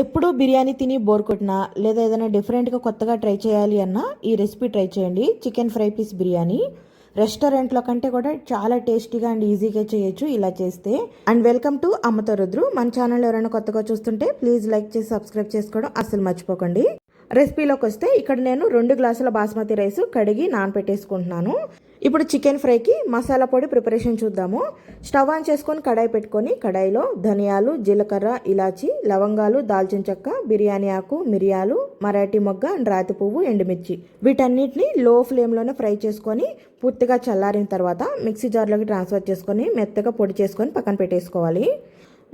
ఎప్పుడూ బిర్యానీ తిని బోర్ కొట్టినా లేదా ఏదైనా డిఫరెంట్గా కొత్తగా ట్రై చేయాలి అన్నా ఈ రెసిపీ ట్రై చేయండి. Chicken fry piece biryani. రెస్టారెంట్లో కంటే కూడా చాలా టేస్టీగా అండ్ ఈజీగా చేయొచ్చు ఇలా చేస్తే. అండ్ వెల్కమ్ టు అమ్మతో రుద్రు. మన ఛానల్ ఎవరైనా కొత్తగా చూస్తుంటే ప్లీజ్ లైక్ చేసి సబ్స్క్రైబ్ చేసుకోవడం అస్సలు మర్చిపోకండి. రెసిపీలోకి వస్తే ఇక్కడ నేను రెండు గ్లాసుల బాస్మతి రైస్ కడిగి నానపెట్టేసుకుంటున్నాను. ఇప్పుడు చికెన్ ఫ్రైకి మసాలా పొడి ప్రిపరేషన్ చూద్దాము. స్టవ్ ఆన్ చేసుకొని కడాయి పెట్టుకొని కడాయిలో ధనియాలు జీలకర్ర ఇలాచి లవంగాలు దాల్చిన చెక్క బిర్యానీ ఆకు మిరియాలు మరాఠీ మొగ్గ అండ్ రాతి పువ్వు ఎండుమిర్చి. వీటన్నిటిని లో ఫ్లేమ్లోనే ఫ్రై చేసుకొని పూర్తిగా చల్లారిన తర్వాత మిక్సీ జార్లోకి ట్రాన్స్ఫర్ చేసుకొని మెత్తగా పొడి చేసుకొని పక్కన పెట్టేసుకోవాలి.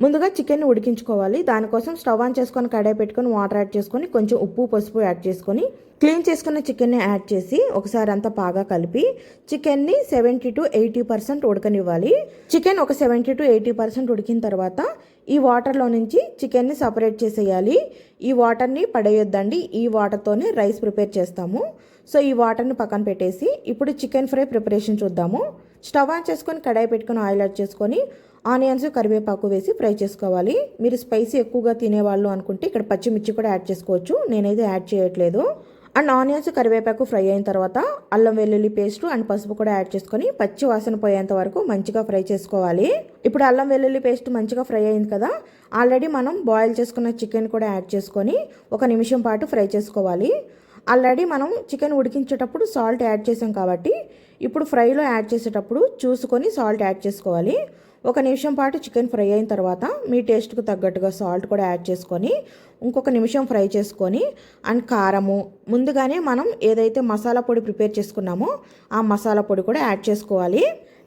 ముందుగా చికెన్ ఉడికించుకోవాలి. దానికోసం స్టవ్ ఆన్ చేసుకొని కడాయి పెట్టుకొని వాటర్ యాడ్ చేసుకొని కొంచెం ఉప్పు పసుపు యాడ్ చేసుకొని క్లీన్ చేసుకున్న చికెన్ని యాడ్ చేసి ఒకసారి అంతా బాగా కలిపి చికెన్ని సెవెంటీ టు ఎయిటీ పర్సెంట్ ఉడకనివ్వాలి. చికెన్ ఒక సెవెంటీ టు ఎయిటీ పర్సెంట్ ఉడికిన తర్వాత ఈ వాటర్లో నుంచి చికెన్ని సపరేట్ చేసేయాలి. ఈ వాటర్ని పడేయొద్దండి. ఈ వాటర్తోనే రైస్ ప్రిపేర్ చేస్తాము. సో ఈ వాటర్ని పక్కన పెట్టేసి ఇప్పుడు చికెన్ ఫ్రై ప్రిపరేషన్ చూద్దాము. స్టవ్ ఆన్ చేసుకొని కడాయి పెట్టుకొని ఆయిల్ యాడ్ చేసుకొని ఆనియన్స్ కరివేపాకు వేసి ఫ్రై చేసుకోవాలి. మీరు స్పైసీ ఎక్కువగా తినేవాళ్ళు అనుకుంటే ఇక్కడ పచ్చిమిర్చి కూడా యాడ్ చేసుకోవచ్చు. నేనైతే యాడ్ చేయట్లేదు. అండ్ ఆనియన్స్ కరివేపాకు ఫ్రై అయిన తర్వాత అల్లం వెల్లుల్లి పేస్ట్ అండ్ పసుపు కూడా యాడ్ చేసుకొని పచ్చి వాసన పోయేంత వరకు మంచిగా ఫ్రై చేసుకోవాలి. ఇప్పుడు అల్లం వెల్లుల్లి పేస్ట్ మంచిగా ఫ్రై అయింది కదా ఆల్రెడీ మనం బాయిల్ చేసుకున్న చికెన్ కూడా యాడ్ చేసుకొని ఒక నిమిషం పాటు ఫ్రై చేసుకోవాలి. ఆల్రెడీ మనం చికెన్ ఉడికించేటప్పుడు సాల్ట్ యాడ్ చేసాం కాబట్టి ఇప్పుడు ఫ్రైలో యాడ్ చేసేటప్పుడు చూసుకొని సాల్ట్ యాడ్ చేసుకోవాలి. ఒక నిమిషం పాటు చికెన్ ఫ్రై అయిన తర్వాత మీ టేస్ట్కు తగ్గట్టుగా సాల్ట్ కూడా యాడ్ చేసుకొని ఇంకొక నిమిషం ఫ్రై చేసుకొని అండ్ కారము ముందుగానే మనం ఏదైతే మసాలా పొడి ప్రిపేర్ చేసుకున్నామో ఆ మసాలా పొడి కూడా యాడ్ చేసుకోవాలి.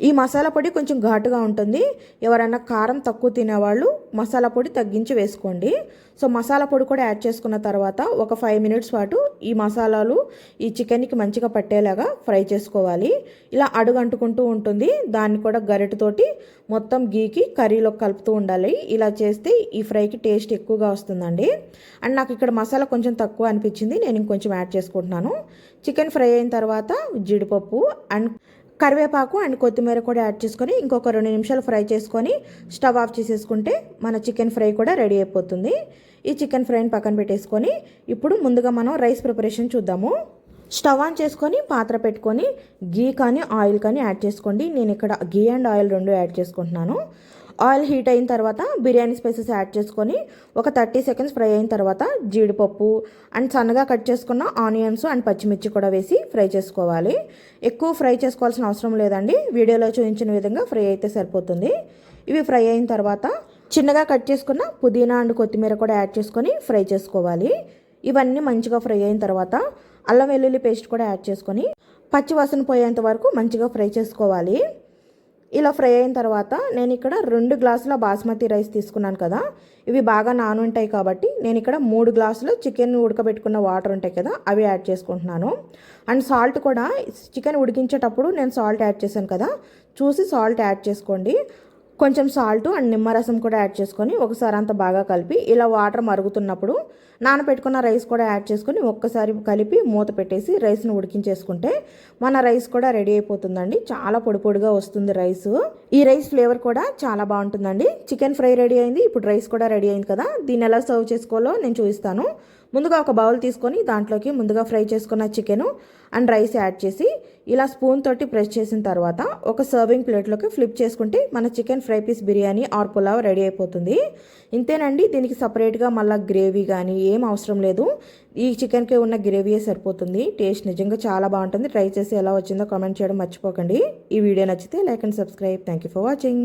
ఈ మసాలా పొడి కొంచెం ఘాటుగా ఉంటుంది. ఎవరైనా కారం తక్కువ తినేవాళ్ళు మసాలా పొడి తగ్గించి వేసుకోండి. సో మసాలా పొడి కూడా యాడ్ చేసుకున్న తర్వాత ఒక ఫైవ్ మినిట్స్ పాటు ఈ మసాలాలు ఈ చికెన్కి మంచిగా పట్టేలాగా ఫ్రై చేసుకోవాలి. ఇలా అడుగు అంటుకుంటూ ఉంటుంది. దాన్ని కూడా గరిటతోటి మొత్తం గీకి కర్రీలో కలుపుతూ ఉండాలి. ఇలా చేస్తే ఈ ఫ్రైకి టేస్ట్ ఎక్కువగా వస్తుందండి. అండ్ నాకు ఇక్కడ మసాలా కొంచెం తక్కువ అనిపించింది. నేను ఇంకొంచెం యాడ్ చేసుకుంటున్నాను. చికెన్ ఫ్రై అయిన తర్వాత జీడిపప్పు అండ్ కరివేపాకు అండ్ కొత్తిమీర కూడా యాడ్ చేసుకొని ఇంకొక రెండు నిమిషాలు ఫ్రై చేసుకొని స్టవ్ ఆఫ్ చేసేసుకుంటే మన చికెన్ ఫ్రై కూడా రెడీ అయిపోతుంది. ఈ చికెన్ ఫ్రైని పక్కన పెట్టేసుకొని ఇప్పుడు ముందుగా మనం రైస్ ప్రిపరేషన్ చూద్దాము. స్టవ్ ఆన్ చేసుకొని పాత్ర పెట్టుకొని గీ కానీ ఆయిల్ కానీ యాడ్ చేసుకోండి. నేను ఇక్కడ గీ అండ్ ఆయిల్ రెండు యాడ్ చేసుకుంటున్నాను. ఆయిల్ హీట్ అయిన తర్వాత బిర్యానీ స్పైసెస్ యాడ్ చేసుకొని ఒక థర్టీ సెకండ్స్ ఫ్రై అయిన తర్వాత జీడిపప్పు అండ్ సన్నగా కట్ చేసుకున్న ఆనియన్స్ అండ్ పచ్చిమిర్చి కూడా వేసి ఫ్రై చేసుకోవాలి. ఎక్కువ ఫ్రై చేసుకోవాల్సిన అవసరం లేదండి. వీడియోలో చూపించిన విధంగా ఫ్రై అయితే సరిపోతుంది. ఇవి ఫ్రై అయిన తర్వాత చిన్నగా కట్ చేసుకున్న పుదీనా అండ్ కొత్తిమీర కూడా యాడ్ చేసుకొని ఫ్రై చేసుకోవాలి. ఇవన్నీ మంచిగా ఫ్రై అయిన తర్వాత అల్లం వెల్లుల్లి పేస్ట్ కూడా యాడ్ చేసుకొని పచ్చివాసన పోయేంత వరకు మంచిగా ఫ్రై చేసుకోవాలి. ఇలా ఫ్రై అయిన తర్వాత నేను ఇక్కడ రెండు గ్లాసుల బాస్మతి రైస్ తీసుకున్నాను కదా. ఇవి బాగా నానుంటాయి కాబట్టి నేను ఇక్కడ మూడు గ్లాసులు చికెన్ ఉడకబెట్టుకున్న వాటర్ ఉంటాయి కదా అవి యాడ్ చేసుకుంటున్నాను. అండ్ సాల్ట్ కూడా చికెన్ ఉడికించేటప్పుడు నేను సాల్ట్ యాడ్ చేశాను కదా చూసి సాల్ట్ యాడ్ చేసుకోండి. కొంచెం సాల్ట్ అండ్ నిమ్మరసం కూడా యాడ్ చేసుకొని ఒకసారి అంతా బాగా కలిపి ఇలా వాటర్ మరుగుతున్నప్పుడు నానబెట్టుకున్న రైస్ కూడా యాడ్ చేసుకొని ఒక్కసారి కలిపి మూత పెట్టేసి రైస్ను ఉడికించేసుకుంటే మన రైస్ కూడా రెడీ అయిపోతుందండి. చాలా పొడి పొడిగా వస్తుంది రైస్. ఈ రైస్ ఫ్లేవర్ కూడా చాలా బాగుంటుందండి. చికెన్ ఫ్రై రెడీ అయింది. ఇప్పుడు రైస్ కూడా రెడీ అయింది కదా. దీన్ని ఎలా సర్వ్ చేసుకోవాలో నేను చూపిస్తాను. ముందుగా ఒక బౌల్ తీసుకొని దాంట్లోకి ముందుగా ఫ్రై చేసుకున్న చికెను అండ్ రైస్ యాడ్ చేసి ఇలా స్పూన్ తోటి ప్రెస్ చేసిన తర్వాత ఒక సర్వింగ్ ప్లేట్లోకి ఫ్లిప్ చేసుకుంటే మన chicken fry piece biryani or pulao ready అయిపోతుంది. ఇంతేనండి దీనికి సపరేట్గా మళ్ళీ గ్రేవీ కానీ ఏం అవసరం లేదు. ఈ చికెన్కి ఉన్న గ్రేవీయే సరిపోతుంది. టేస్ట్ నిజంగా చాలా బాగుంటుంది. ట్రై చేసి ఎలా వచ్చిందో కామెంట్ చేయడం మర్చిపోకండి. ఈ వీడియో నచ్చితే like and subscribe. Thank you for watching.